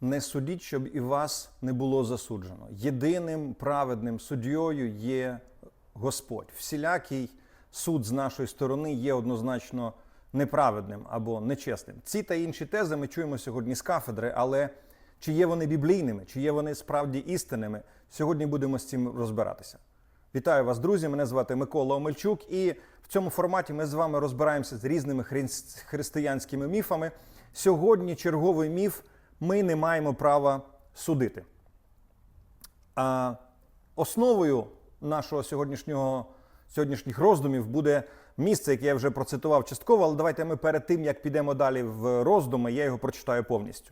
Не судіть, щоб і вас не було засуджено. Єдиним праведним суддєю є Господь. Всілякий суд з нашої сторони є однозначно неправедним або нечесним. Ці та інші тези ми чуємо сьогодні з кафедри, але чи є вони біблійними, чи є вони справді істинними? Сьогодні будемо з цим розбиратися. Вітаю вас, друзі! Мене звати Микола Омельчук, і в цьому форматі ми з вами розбираємося з різними хрис- християнськими міфами. Сьогодні черговий міф: ми не маємо права судити. А основою нашого сьогоднішнього сьогоднішніх роздумів буде місце, яке я вже процитував частково, але давайте ми перед тим, як підемо далі в роздуми, я його прочитаю повністю.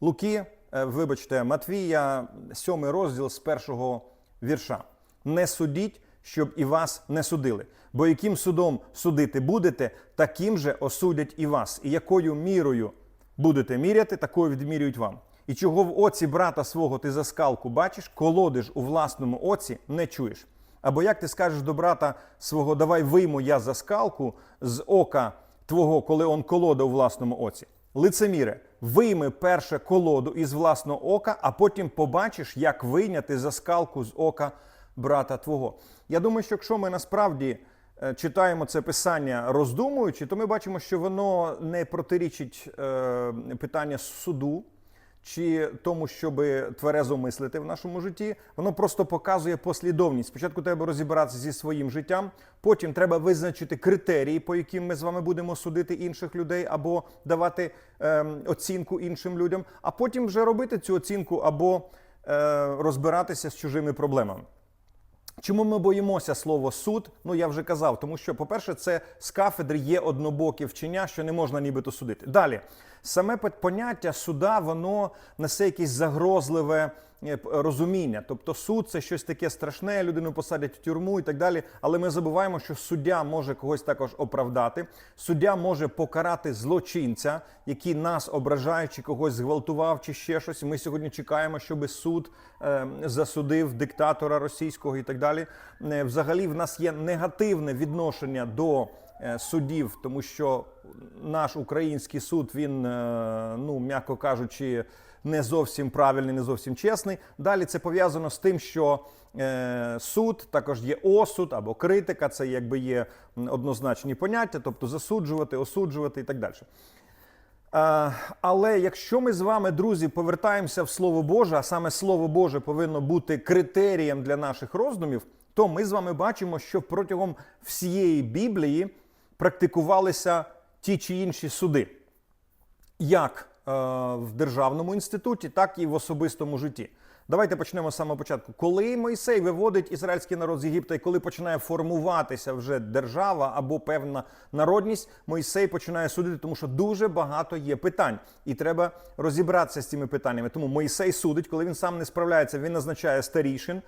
Луки, е, вибачте, Матвія, сьомий розділ з першого вірша. Не судіть, щоб і вас не судили. Бо яким судом судити будете, таким же осудять і вас. І якою мірою будете міряти, такою відмірюють вам. І чого в оці брата свого ти за скалку бачиш, колоди ж у власному оці не чуєш. Або як ти скажеш до брата свого, давай вийму я за скалку з ока твого, коли он колода у власному оці. Лицеміре, вийми перше колоду із власного ока, а потім побачиш, як вийняти за скалку з ока брата твого. Я думаю, що якщо ми насправді читаємо це писання роздумуючи, то ми бачимо, що воно не протирічить е, питання суду чи тому, щоб тверезо мислити в нашому житті, воно просто показує послідовність. Спочатку треба розібратися зі своїм життям, потім треба визначити критерії, по яким ми з вами будемо судити інших людей або давати ем, оцінку іншим людям, а потім вже робити цю оцінку або е, розбиратися з чужими проблемами. Чому ми боїмося слово суд? Ну я вже казав, тому що, по-перше, це з кафедри є однобокі вчення, що не можна нібито судити. Далі, саме поняття суда, воно несе якесь загрозливе розуміння. Тобто суд це щось таке страшне, людину посадять в тюрму і так далі. Але ми забуваємо, що суддя може когось також оправдати. Суддя може покарати злочинця, який нас ображає, чи когось зґвалтував, чи ще щось. Ми сьогодні чекаємо, щоб суд е, засудив диктатора російського і так далі. Е, Взагалі, в нас є негативне відношення до е, судів, тому що наш український суд він, е, ну м'яко кажучи, не зовсім правильний, не зовсім чесний. Далі це пов'язано з тим, що е, суд також є осуд або критика, це якби є однозначні поняття, тобто засуджувати, осуджувати і так далі. Е, Але якщо ми з вами, друзі, повертаємося в Слово Боже, а саме Слово Боже повинно бути критерієм для наших роздумів, то ми з вами бачимо, що протягом всієї Біблії практикувалися ті чи інші суди, як е, в державному інституті, так і в особистому житті. Давайте почнемо з самого початку. Коли Мойсей виводить ізраїльський народ з Єгипта, і коли починає формуватися вже держава або певна народність, Мойсей починає судити, тому що дуже багато є питань, і треба розібратися з цими питаннями. Тому Мойсей судить, коли він сам не справляється, він назначає старішин.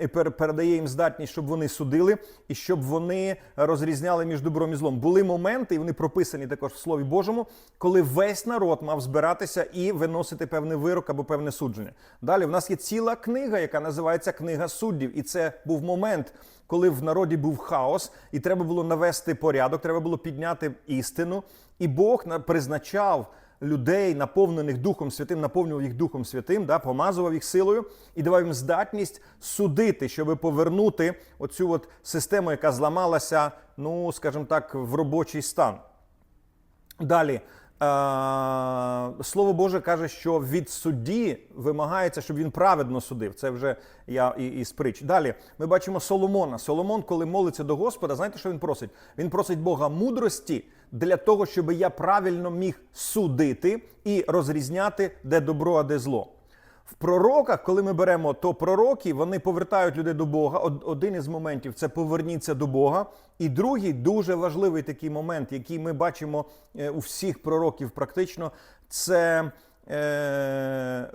І передає їм здатність, щоб вони судили і щоб вони розрізняли між добром і злом. Були моменти, і вони прописані також в Слові Божому, коли весь народ мав збиратися і виносити певний вирок або певне судження. Далі в нас є ціла книга, яка називається Книга суддів, і це був момент. Коли в народі був хаос, і треба було навести порядок, треба було підняти істину, і Бог на- призначав людей, наповнених Духом Святим, наповнював їх Духом Святим, да, помазував їх силою і давав їм здатність судити, щоб повернути оцю от систему, яка зламалася, ну скажімо так, в робочий стан. Далі. Е, Слово Боже каже, що від судді вимагається, щоб він праведно судив. Це вже я і, і сприч. Далі ми бачимо Соломона. Соломон, коли молиться до Господа, знаєте, що він просить? Він просить Бога мудрості для того, щоб я правильно міг судити і розрізняти, де добро, а де зло. В пророках, коли ми беремо, то пророки вони повертають людей до Бога. Од- Один із моментів це поверніться до Бога. І другий дуже важливий такий момент, який ми бачимо е, у всіх пророків, практично, це е,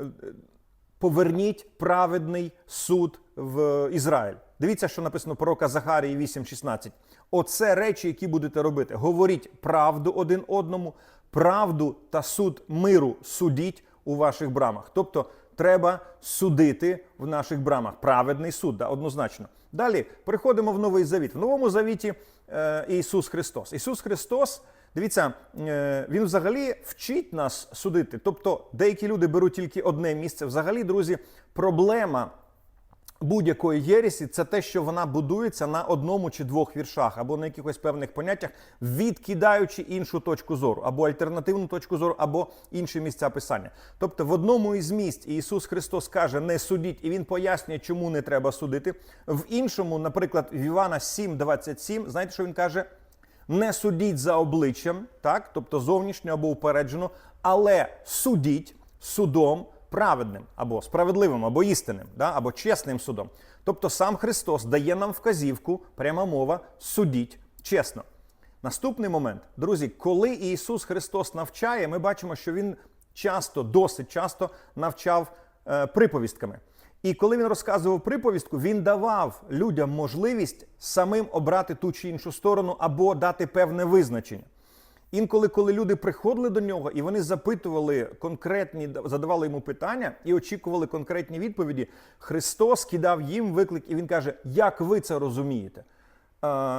поверніть праведний суд в Ізраїль. Дивіться, що написано пророка Захарії 8.16. Оце речі, які будете робити. Говоріть правду один одному, правду та суд миру судіть у ваших брамах. Тобто треба судити в наших брамах. Праведний суд, да, однозначно. Далі переходимо в Новий Завіт. В Новому Завіті е, Ісус Христос. Ісус Христос Дивіться, е, він взагалі вчить нас судити. Тобто деякі люди беруть тільки одне місце. Взагалі, друзі, проблема будь-якої єресі це те, що вона будується на одному чи двох віршах, або на якихось певних поняттях, відкидаючи іншу точку зору, або альтернативну точку зору, або інші місця писання. Тобто, в одному із місць Ісус Христос каже, не судіть, і Він пояснює, чому не треба судити. В іншому, наприклад, в Івана 7,27, знаєте, що він каже? Не судіть за обличчям, так, тобто зовнішньо або упереджено, але судіть судом праведним, або справедливим, або істинним, да, або чесним судом. Тобто сам Христос дає нам вказівку, пряма мова, судіть чесно. Наступний момент, друзі, коли Ісус Христос навчає, ми бачимо, що Він часто, досить часто навчав е, приповістками. І коли він розказував приповістку, він давав людям можливість самим обрати ту чи іншу сторону або дати певне визначення. Інколи, коли люди приходили до нього і вони запитували конкретні, задавали йому питання і очікували конкретні відповіді, Христос кидав їм виклик, і він каже: Як ви це розумієте? Е,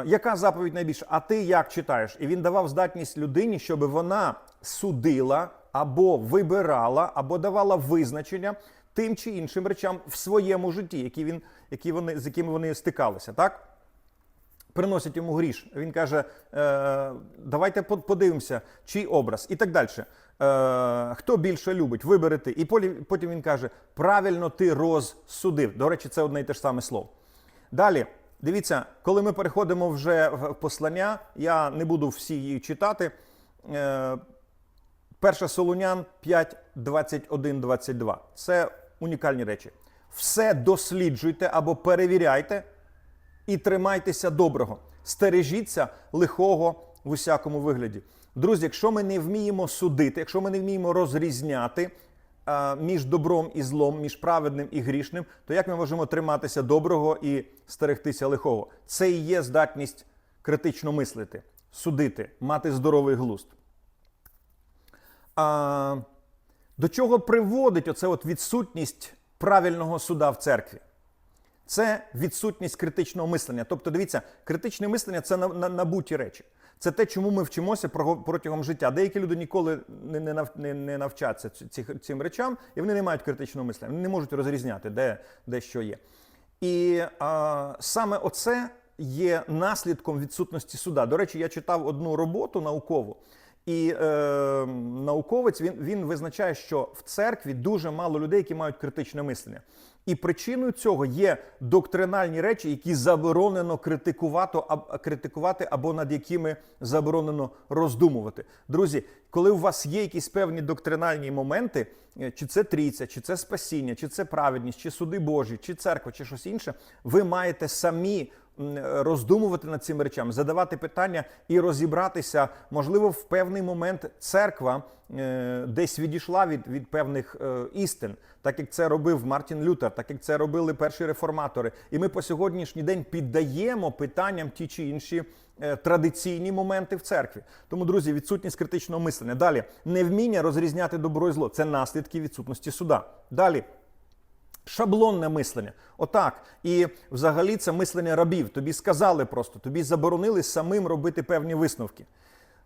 яка заповідь найбільша? А ти як читаєш? І він давав здатність людині, щоб вона судила або вибирала, або давала визначення тим чи іншим речам в своєму житті, які він, які вони, з якими вони стикалися. Так? Приносять йому гріш. Він каже: е, давайте подивимося, чий образ, і так далі. Е, хто більше любить, виберете. І потім він каже: правильно ти розсудив. До речі, це одне і те ж саме слово. Далі. Дивіться, коли ми переходимо вже в послання, я не буду всі її читати. Е, 1 Солунян 5, 21, 22. Це унікальні речі. Все досліджуйте або перевіряйте, і тримайтеся доброго, стережіться лихого в усякому вигляді. Друзі, якщо ми не вміємо судити, якщо ми не вміємо розрізняти а, між добром і злом, між праведним і грішним, то як ми можемо триматися доброго і стерегтися лихого? Це і є здатність критично мислити, судити, мати здоровий глузд. А, до чого приводить оце от відсутність правильного суда в церкві? Це відсутність критичного мислення. Тобто, дивіться, критичне мислення це на- на- набуті речі. Це те, чому ми вчимося про- протягом життя. Деякі люди ніколи не, не, нав- не, не навчаться цим речам, і вони не мають критичного мислення. Вони не можуть розрізняти, де, де що є. І а, саме оце є наслідком відсутності суда. До речі, я читав одну роботу наукову. І е, науковець він, він визначає, що в церкві дуже мало людей, які мають критичне мислення. І причиною цього є доктринальні речі, які заборонено критикувати, критикувати або над якими заборонено роздумувати. Друзі, коли у вас є якісь певні доктринальні моменти, е, чи це трійця, чи це спасіння, чи це праведність, чи суди Божі, чи церква, чи щось інше, ви маєте самі роздумувати над цими речами, задавати питання і розібратися. Можливо, в певний момент церква е, десь відійшла від, від певних е, істин, так як це робив Мартін Лютер, так як це робили перші реформатори. І ми по сьогоднішній день піддаємо питанням ті чи інші е, традиційні моменти в церкві. Тому, друзі, відсутність критичного мислення. Далі невміння розрізняти добро і зло це наслідки відсутності суда. Далі. Шаблонне мислення. Отак. І взагалі це мислення рабів. Тобі сказали просто, тобі заборонили самим робити певні висновки.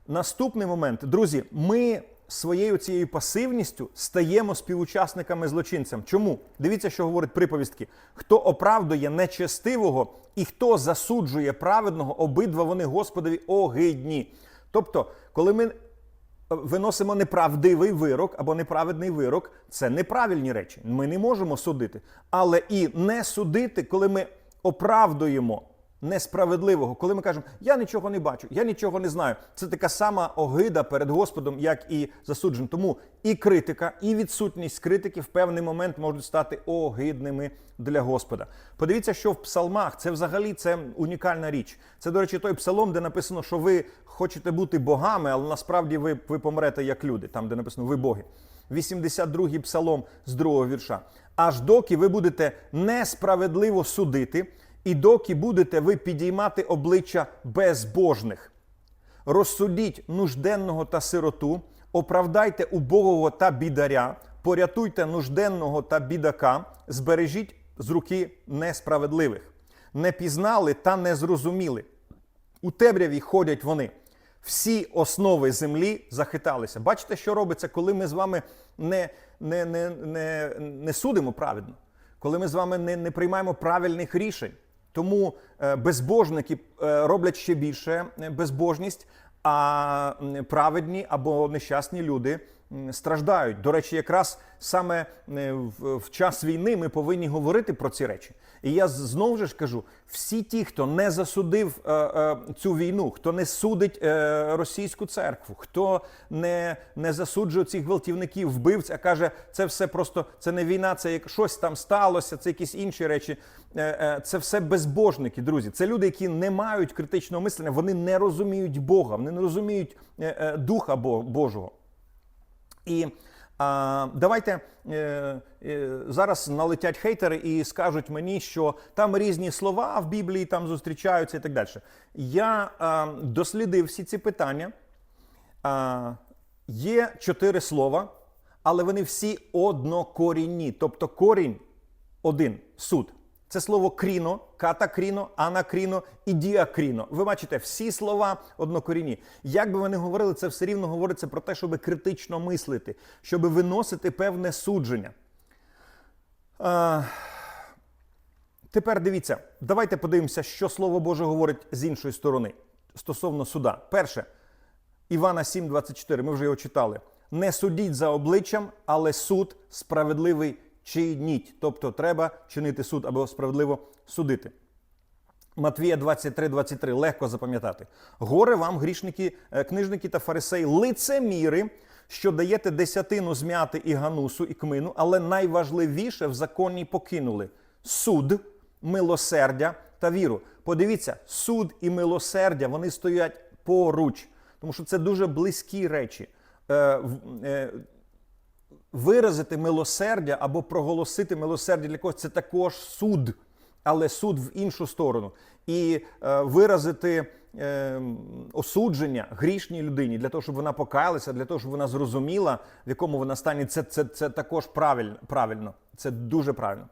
Наступний момент, друзі, ми своєю цією пасивністю стаємо співучасниками злочинцям. Чому? Дивіться, що говорить приповістки. Хто оправдує нечестивого і хто засуджує праведного, обидва вони Господові огидні. Тобто, коли ми виносимо неправдивий вирок або неправедний вирок, це неправильні речі. Ми не можемо судити. Але і не судити, коли ми оправдуємо несправедливого, коли ми кажемо, я нічого не бачу, я нічого не знаю. Це така сама огида перед Господом, як і засуджен. Тому і критика, і відсутність критики в певний момент можуть стати огидними для Господа. Подивіться, що в псалмах це взагалі це унікальна річ. Це, до речі, той псалом, де написано, що ви хочете бути богами, але насправді ви, ви помрете як люди, там, де написано ви боги. 82-й псалом з другого вірша. Аж доки ви будете несправедливо судити, і доки будете ви підіймати обличчя безбожних. Розсудіть нужденного та сироту, оправдайте убогого та бідаря, порятуйте нужденного та бідака, збережіть з руки несправедливих. Не пізнали та не зрозуміли. У темряві ходять вони. всі основи землі захиталися. Бачите, що робиться, коли ми з вами не, не, не, не, не судимо праведно, коли ми з вами не, не приймаємо правильних рішень. Тому е, безбожники е, роблять ще більше е, безбожність, а праведні або нещасні люди страждають. До речі, якраз саме е, в, час війни ми повинні говорити про ці речі. І я знову ж кажу: всі ті, хто не засудив е, е, цю війну, хто не судить російську церкву, хто не, не засуджує цих гвалтівників, вбивць, а каже, це все просто це не війна, це як щось там сталося, це якісь інші речі. Це все безбожники, друзі. Це люди, які не мають критичного мислення, вони не розуміють Бога, вони не розуміють Духа Божого. І а, давайте е, е, зараз налетять хейтери і скажуть мені, що там різні слова в Біблії там зустрічаються і так далі. Я а, дослідив всі ці питання. А, є чотири слова, але вони всі однокорінні. Тобто корінь один суд. Це слово кріно, катакріно, анакріно і діакріно. Ви бачите, всі слова однокорінні. Як би ви не говорили, це все рівно говориться про те, щоб критично мислити, щоб виносити певне судження. А, тепер дивіться, давайте подивимося, що Слово Боже говорить з іншої сторони стосовно суда. Перше, Івана 7,24, ми вже його читали. Не судіть за обличчям, але суд справедливий чиніть. Тобто треба чинити суд або справедливо судити. Матвія 23, 23, легко запам'ятати. Горе вам, грішники, е, книжники та фарисеї, лицеміри, що даєте десятину змяти і ганусу, і кмину, але найважливіше в законі покинули суд, милосердя та віру. Подивіться, суд і милосердя вони стоять поруч, тому що це дуже близькі речі. Виразити милосердя або проголосити милосердя для когось це також суд, але суд в іншу сторону. І е, виразити е, осудження грішній людині для того, щоб вона покаялася, для того, щоб вона зрозуміла, в якому вона стані, це, це, це також правильно, правильно. Це дуже правильно.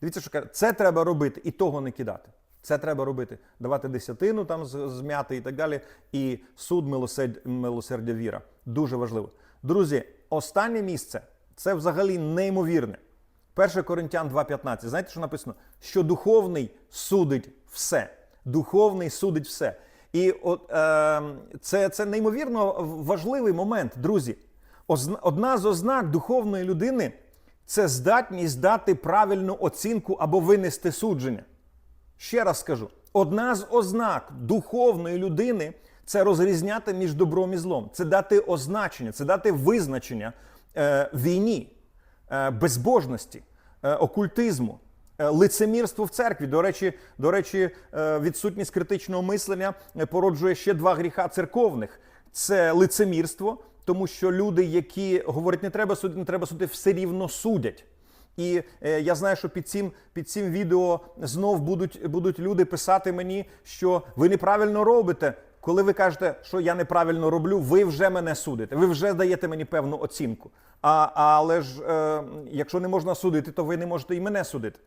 Дивіться, що каже, це треба робити і того не кидати. Це треба робити, давати десятину там змяти і так далі. І суд милосердя, милосердя віра. Дуже важливо. Друзі, останнє місце це взагалі неймовірне. 1 Коринтян 2,15. Знаєте, що написано? Що духовний судить все. Духовний судить все. І от, е, це, це неймовірно важливий момент, друзі. Одна з ознак духовної людини це здатність дати правильну оцінку або винести судження. Ще раз скажу: одна з ознак духовної людини це розрізняти між добром і злом, це дати означення, це дати визначення війні, е, безбожності, е, окультизму. е, Лицемірство в церкві. До речі, до речі, е, відсутність критичного мислення е, породжує ще два гріха церковних: це лицемірство, тому що люди, які говорять, не треба судити, не треба судити, все рівно судять. І е, я знаю, що під цим, під цим відео знов будуть, будуть люди писати мені, що ви неправильно робите. Коли ви кажете, що я неправильно роблю, ви вже мене судите, ви вже даєте мені певну оцінку. А, але ж е, якщо не можна судити, то ви не можете і мене судити.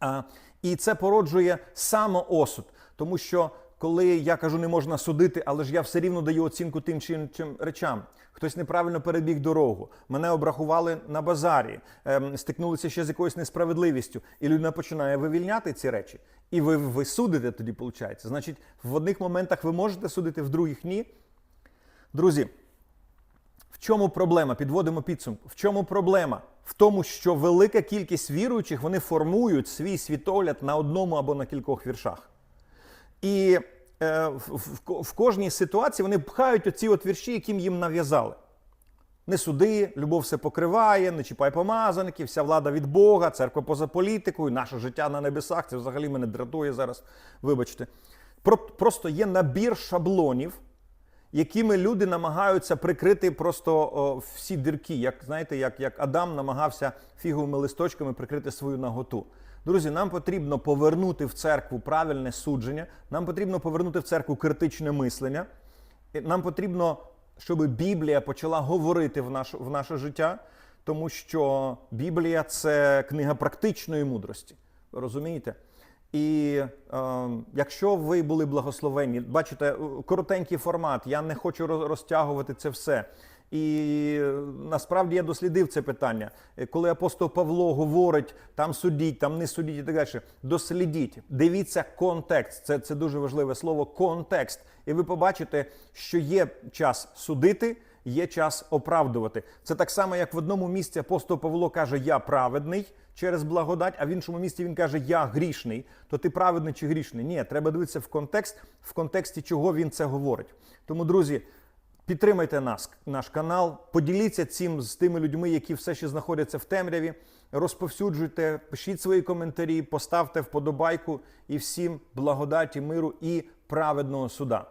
А, і це породжує самоосуд, тому що коли я кажу, не можна судити, але ж я все рівно даю оцінку тим чи іншим речам. Хтось неправильно перебіг дорогу, мене обрахували на базарі, ем, стикнулися ще з якоюсь несправедливістю, і людина починає вивільняти ці речі. І ви, ви судите тоді, виходить. Значить, в одних моментах ви можете судити, в других ні. Друзі, в чому проблема? Підводимо підсумку. В чому проблема? В тому, що велика кількість віруючих вони формують свій світогляд на одному або на кількох віршах. І е, в, кожній ситуації вони пхають оці от вірші, яким їм нав'язали. Не суди, любов все покриває, не чіпай помазаників, вся влада від Бога, церква поза політикою, наше життя на небесах. Це взагалі мене дратує зараз. Вибачте. Про, просто є набір шаблонів, якими люди намагаються прикрити просто о, всі дірки, як знаєте, як, як Адам намагався фіговими листочками прикрити свою наготу. Друзі, нам потрібно повернути в церкву правильне судження, нам потрібно повернути в церкву критичне мислення. Нам потрібно, щоб Біблія почала говорити в наше, в наше життя, тому що Біблія це книга практичної мудрості. Ви розумієте? І е, якщо ви були благословені, бачите, коротенький формат, я не хочу роз- розтягувати це все. І е, насправді я дослідив це питання. Е, Коли апостол Павло говорить там судіть, там не судіть і так далі, дослідіть, дивіться контекст. Це, це дуже важливе слово контекст. І ви побачите, що є час судити, є час оправдувати. Це так само, як в одному місці апостол Павло каже: Я праведний через благодать, а в іншому місці він каже, Я грішний. То ти праведний чи грішний? Ні, треба дивитися в контекст, в контексті чого він це говорить. Тому, друзі. Підтримайте нас, наш канал, поділіться цим з тими людьми, які все ще знаходяться в темряві. Розповсюджуйте, пишіть свої коментарі, поставте вподобайку і всім благодаті, миру і праведного суда.